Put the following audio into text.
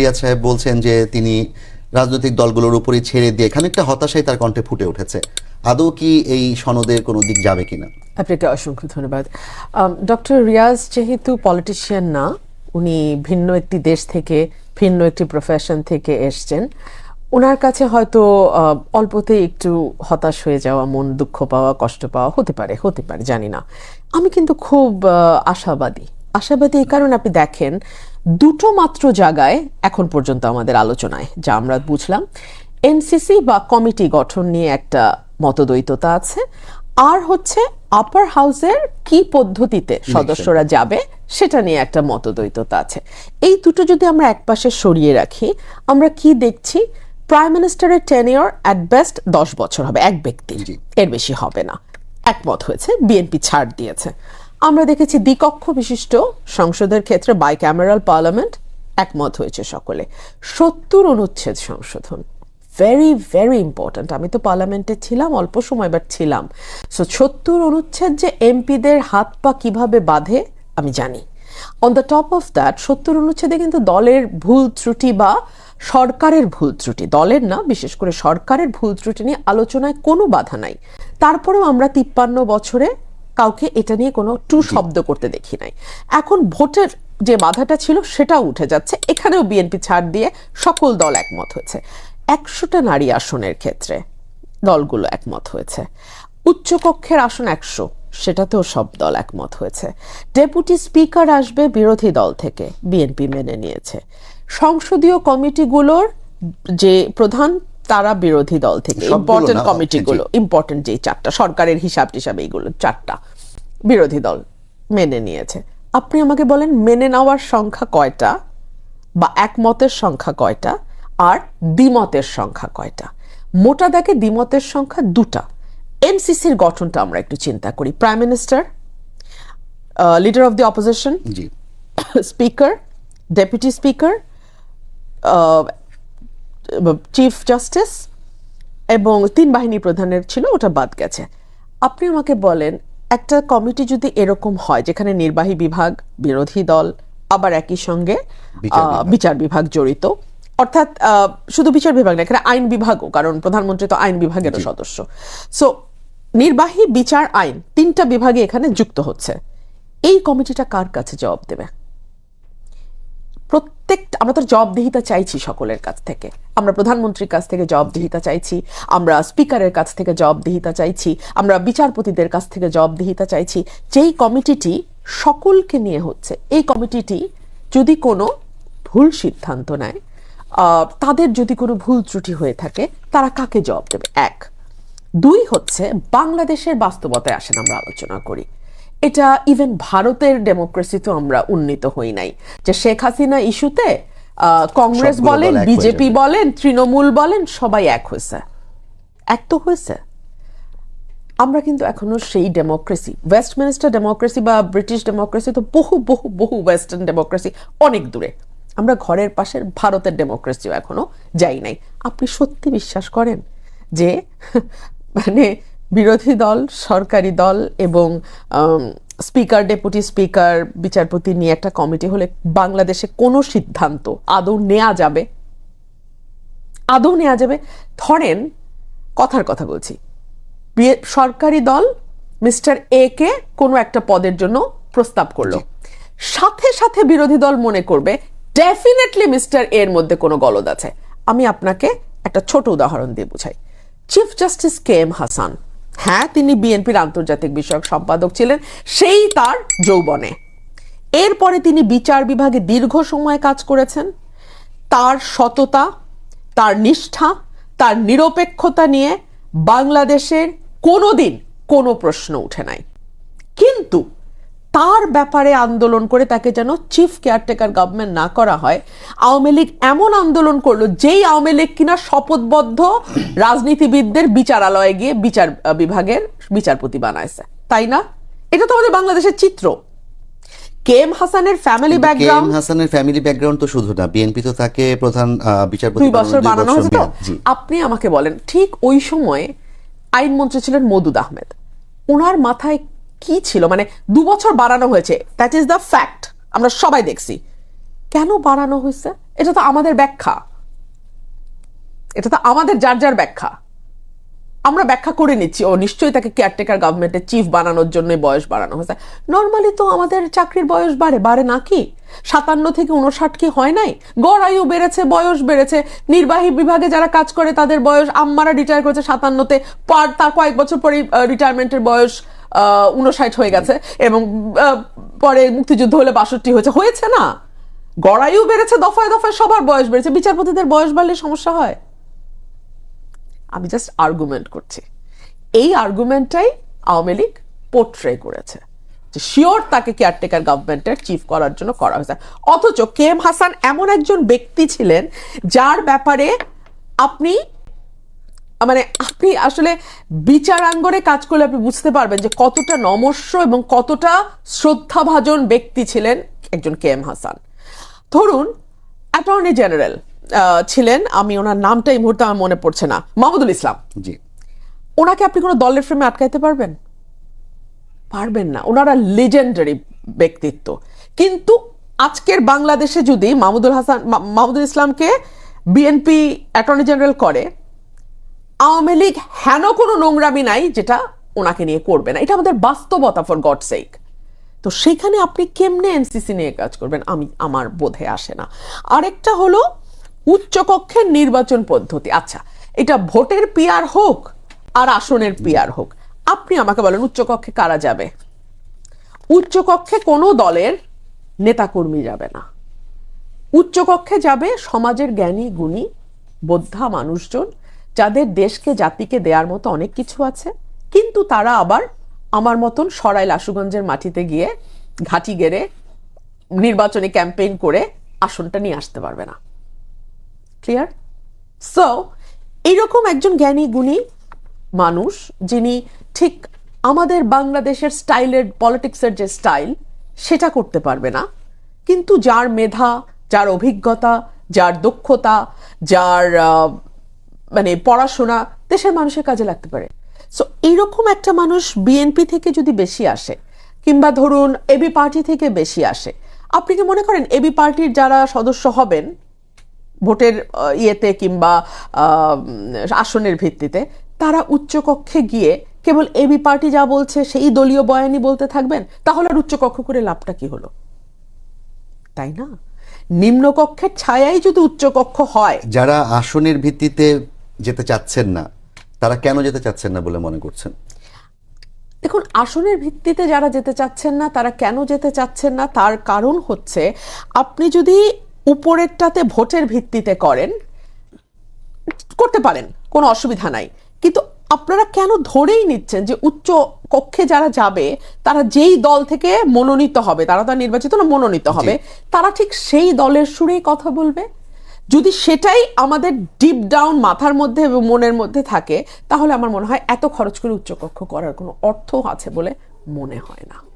রিয়াজ সাহেব বলছেন যে তিনি রাজনৈতিক দলগুলোর উপরই ছেড়ে দিয়ে খানিকটা হতাশাই তার কণ্ঠে ফুটে উঠেছে। আদৌ কি এই সনদের কোনো দিক যাবে কিনা? আপনাকে অসংখ্য ধন্যবাদ। ডক্টর রিয়াজ যেহেতু পলিটিশিয়ান না, উনি ভিন্ন একটি দেশ থেকে, ভিন্ন একটি প্রফেশন থেকে এসছেন। ওনার কাছে হয়তো অল্পতে একটু হতাশ হয়ে যাওয়া, মন দুঃখ পাওয়া, কষ্ট পাওয়া হতে পারে হতে পারে, জানি না। আমি কিন্তু খুব আশাবাদী। আশাবাদী এই কারণে আপনি দেখেন দুটো মাত্র জায়গায় এখন পর্যন্ত আমাদের আলোচনায় যা আমরা বুঝলাম। এনসিসি বা কমিটি গঠন নিয়ে একটা মতদ্বৈততা আছে। আর হচ্ছে আপার হাউসের কি পদ্ধতিতে সদস্যরা যাবে সেটা নিয়ে একটা মতদ্বৈততা আছে। এই দুটো যদি আমরা একপাশে সরিয়ে রাখি আমরা কি দেখছি? প্রাইম মিনিস্টারের টেনিয়র অ্যাট বেস্ট দশ বছর হবে এক ব্যক্তির এর বেশি হবে না। একমত হয়েছে বিএনপি ছাড় দিয়েছে। আমরা দেখেছি দ্বিকক্ষ বিশিষ্ট সংসদের ক্ষেত্রে বাই বাইক্যামেরাল পার্লামেন্ট একমত হয়েছে সকলে। সত্তর অনুচ্ছেদ সংশোধন। ভেরি ভেরি ইম্পর্ট্যান্ট আমি তো পার্লামেন্টে ছিলাম, অল্প সময় বাট ছিলাম। সো সত্তর অনুচ্ছেদ যে এমপিদের হাত পা কীভাবে বাঁধে, আমি জানি। On the top of that সত্তর অনুচ্ছেদে কিন্তু দলের ভুল ত্রুটি বা সরকারের ভুল ত্রুটি, দলের না, বিশেষ করে সরকারের ভুল ত্রুটি নিয়ে আলোচনায় কোনো বাধা নাই। তারপরেও আমরা তিপ্পান্ন বছরে কাউকে এটা নিয়ে কোনো টু শব্দ করতে দেখি নাই। এখন ভোটের যে বাধাটা ছিল সেটাও উঠে যাচ্ছে। এখানেও বিএনপি ছাড় দিয়ে সকল দল একমত হয়েছে। একশোটা নারী আসনের ক্ষেত্রে দলগুলো একমত হয়েছে। উচ্চকক্ষের আসন একশো সেটাতেও সব দল একমত হয়েছে। ডেপুটি স্পিকার আসবে বিরোধী দল থেকে বিএনপি মেনে নিয়েছে। সংসদীয় কমিটিগুলোর যে প্রধান তারা বিরোধী দল থেকে ইম্পর্টেন্ট না, কমিটিগুলো ইম্পর্টেন্ট যে চারটা সরকারের হিসাব টিসাব এইগুলো চারটা বিরোধী দল মেনে নিয়েছে। আপনি আমাকে বলেন মেনে নেওয়ার সংখ্যা কয়টা বা একমতের সংখ্যা কয়টা আর দ্বিমতের সংখ্যা কয়টা? মোটা দাগে দ্বিমতের সংখ্যা দুটা। এনসিসির গঠনটা আমরা একটু চিন্তা করি। Prime minister leader of the opposition speaker deputy speaker chief justice এবং তিন বাহিনী প্রধানের ছিল ওটা বাদ গেছে। আপনি আমাকে বলেন একটা কমিটি যদি এরকম হয় যেখানে নির্বাহী বিভাগ বিরোধী দল আবার একই সঙ্গে বিচার আহ, বিভাগ। বিচার বিভাগ জড়িত অর্থাৎ আহ, শুধু বিচার বিভাগ না এখানে আইন বিভাগও কারণ প্রধানমন্ত্রী তো আইন বিভাগেরও সদস্য। সো নির্বাহী বিচার আইন তিনটা বিভাগে এখানে যুক্ত হচ্ছে। এই কমিটিটা কার কাছে জবাব দেবে? প্রত্যেকটা আমরা তো জবাবদিহিতা চাইছি সকলের কাছ থেকে। আমরা প্রধানমন্ত্রীর কাছ থেকে জবাবদিহিতা চাইছি, আমরা স্পিকারের কাছ থেকে জবাবদিহিতা চাইছি, আমরা বিচারপতিদের কাছ থেকে জবাবদিহিতা চাইছি। যেই কমিটিটি সকলকে নিয়ে হচ্ছে, এই কমিটিটি যদি কোনো ভুল সিদ্ধান্ত নেয় তাদের যদি কোনো ভুল ত্রুটি হয়ে থাকে, তারা কাকে জবাব দেবে? এক। দুই হচ্ছে, বাংলাদেশের বাস্তবতায় আসেন, আমরা আলোচনা করি। এটা ইভেন ভারতের ডেমোক্রেসিতে আমরা উন্নীত হই নাই। যে শেখ হাসিনা ইস্যুতে কংগ্রেস বলেন বিজেপি বলেন তৃণমূল বলেন সবাই এক হয়েছে। এক তো হয়েছে। আমরা কিন্তু এখনও সেই ডেমোক্রেসি ওয়েস্টমিনিস্টার ডেমোক্রেসি বা ব্রিটিশ ডেমোক্রেসি তো বহু বহু বহু ওয়েস্টার্ন ডেমোক্রেসি অনেক দূরে। আমরা ঘরের পাশের ভারতের ডেমোক্রেসিও এখনও যাই নাই। আপনি সত্যি বিশ্বাস করেন যে মানে বিরোধী দল সরকারি দল এবং স্পিকার ডেপুটি স্পিকার বিচারপতি নিয়ে একটা কমিটি হলে বাংলাদেশে কোনো সিদ্ধান্ত আদৌ নেওয়া যাবে? আদৌ নেওয়া যাবে? ধরেন কথার কথা বলছি। সরকারি দল মিস্টার এ কে কোনো একটা পদের জন্য প্রস্তাব করল। সাথে সাথে বিরোধী দল মনে করবে ডেফিনেটলি মিস্টার এর মধ্যে কোনো গলদ আছে। আমি আপনাকে একটা ছোট উদাহরণ দিয়ে বুঝাই। Chief justice K M Hasan হ্যাঁ তিনি বিএনপির আন্তর্জাতিক বিষয়ক সম্পাদক ছিলেন, সেই তার যৌবনে। এরপরে তিনি বিচার বিভাগে দীর্ঘ সময় কাজ করেছেন। তার সততা, তার নিষ্ঠা, তার নিরপেক্ষতা নিয়ে বাংলাদেশের কোনো দিন কোনো প্রশ্ন উঠে নাই। কিন্তু তার ব্যাপারে আন্দোলন করে তাকে যেন চিফ কেয়ারটেকার গভর্নমেন্ট না করা হয় আওয়ামী লীগ এমন আন্দোলন করল যেই আওয়ামী লীগ কিনা শপথবদ্ধ রাজনীতিবিদদের বিচারালয়ে গিয়ে বিচার বিভাগের বিচারপতি বানাইছে। তাই না? এটা তো আমাদের বাংলাদেশের চিত্র। কে এম হাসানের ফ্যামিলি ব্যাকগ্রাউন্ড হাসানের ফ্যামিলি ব্যাকগ্রাউন্ড তো শুধু না বিএনপি তো তাকে প্রধান বিচারপতি দুই বছর বানানো হয়েছে তো? আপনি আমাকে বলেন ঠিক ওই সময়ে আইনমন্ত্রী ছিলেন মদুদ আহমেদ। ওনার মাথায় কি ছিল? মানে দু বছর বাড়ানো হয়েছে। দ্যাট ইজ দ্য ফ্যাক্ট আমরা সবাই দেখছি। কেন বাড়ানো হয়েছে? এটা তো আমাদের ব্যাখ্যা। এটা তো আমাদের যার যার ব্যাখ্যা। আমরা ব্যাখ্যা করে নিচ্ছি। ও নিশ্চয়ই তাকে কেয়ারটেকার গভর্নমেন্টের চিফ বানানোর জন্য বয়স বাড়ানো হয়েছে। নর্মালি তো আমাদের চাকরির বয়স বাড়ে। বাড়ে নাকি সাতান্ন থেকে উনষাট কি হয় নাই? গড় আয়ু বেড়েছে, বয়স বেড়েছে। নির্বাহী বিভাগে যারা কাজ করে তাদের বয়স, আম্মারা রিটায়ার করেছে সাতান্নতে। পার তার কয়েক বছর পরে রিটায়ারমেন্টের বয়স উনষাট হয়ে গেছে এবং পরে মুক্তিযুদ্ধ হলে বাষট্টি হয়েছে। হয়েছে না। গড়াইও বেড়েছে, দফায় দফায় সবার বয়স বেড়েছে। বিচারপতিদের বয়স বাড়লে সমস্যা হয়। আমি জাস্ট আর্গুমেন্ট করছি। এই আর্গুমেন্টটাই আওয়ামী লীগ পোট্রে করেছে যে শিওর তাকে কেয়ারটেকার গভর্নমেন্টের চিফ করার জন্য করা হয়েছে। অথচ কে এম হাসান এমন একজন ব্যক্তি ছিলেন যার ব্যাপারে আপনি মানে আপনি আসলে বিচারাঙ্গনে কাজ করলে আপনি বুঝতে পারবেন যে কতটা নমস্য এবং কতটা শ্রদ্ধাভাজন ব্যক্তি ছিলেন একজন কে এম হাসান। ধরুন অ্যাটর্নি জেনারেল ছিলেন আমি ওনার নামটা এই মুহূর্তে আমার মনে পড়ছে না মাহমুদুল ইসলাম। জি। ওনাকে আপনি কোনো দলের ফ্রেমে আটকাইতে পারবেন? পারবেন না ওনারা লেজেন্ডারি ব্যক্তিত্ব। কিন্তু আজকের বাংলাদেশে যদি মাহমুদুল হাসান মাহমুদুল ইসলামকে বিএনপি অ্যাটর্নি জেনারেল করে আওয়ামী লীগ হেন কোনো নোংরামি নাই যেটা ওনাকে নিয়ে করবে না। এটা আমাদের বাস্তবতা ফর গড সেক তো সেখানে আপনি কেমনে এনসিসি নিয়ে কাজ করবেন আমি, আমার বোধে আসে না। আরেকটা হলো উচ্চকক্ষের নির্বাচন পদ্ধতি। আচ্ছা এটা ভোটের পিয়ার হোক আর আসনের পিয়ার হোক, আপনি আমাকে বলেন উচ্চকক্ষে কারা যাবে? উচ্চকক্ষে কোনো দলের নেতাকর্মী যাবে না। উচ্চকক্ষে যাবে সমাজের জ্ঞানী, গুণী, বোদ্ধা মানুষজন যাদের দেশকে, জাতিকে দেওয়ার মতো অনেক কিছু আছে, কিন্তু তারা আবার আমার মতন সরাইল আশুগঞ্জের মাটিতে গিয়ে ঘাঁটি গেড়ে নির্বাচনী ক্যাম্পেইন করে আসনটা নিয়ে আসতে পারবে না। ক্লিয়ার সো এইরকম একজন জ্ঞানী, গুণী মানুষ, যিনি ঠিক আমাদের বাংলাদেশের স্টাইলের, পলিটিক্সের যে স্টাইল, সেটা করতে পারবে না। কিন্তু যার মেধা, যার অভিজ্ঞতা, যার দক্ষতা, যার মানে পড়াশোনা দেশের মানুষের কাজে লাগতে পারে। সো এইরকম একটা মানুষ বিএনপি থেকে যদি বেশি আসে, কিংবা ধরুন এবি পার্টি থেকে বেশি আসে, আপনি কি মনে করেন এবি পার্টির যারা সদস্য হবেন, ভোটের ইয়েতে কিংবা আসনের ভিত্তিতে, তারা উচ্চকক্ষে গিয়ে কেবল এবি পার্টি যা বলছে, সেই দলীয় বয়ানি বলতে থাকবেন? তাহলে আর উচ্চকক্ষ করে লাভটা কি হলো? তাই না? নিম্নকক্ষের ছায়াই যদি উচ্চকক্ষ হয় যারা আসনের ভিত্তিতে যেতে চাচ্ছেন না তারা কেন যেতে চাচ্ছেন না বলে মনে করছেন? দেখুন আসনের ভিত্তিতে যারা যেতে চাচ্ছেন না তারা কেন যেতে চাচ্ছেন না তার কারণ হচ্ছে আপনি যদি উপরেরটাতে ভোটের ভিত্তিতে করেন করতে পারেন কোনো অসুবিধা নাই। কিন্তু আপনারা কেন ধরেই নিচ্ছেন যে উচ্চ কক্ষে যারা যাবে তারা যেই দল থেকে মনোনীত হবে তারা তো নির্বাচিত না মনোনীত হবে তারা ঠিক সেই দলের সুরেই কথা বলবে? যদি সেটাই আমাদের ডিপ ডাউন মাথার মধ্যে এবং মনের মধ্যে থাকে, তাহলে আমার মনে হয় এত খরচ করে উচ্চকক্ষ করার কোনো অর্থ আছে বলে মনে হয় না।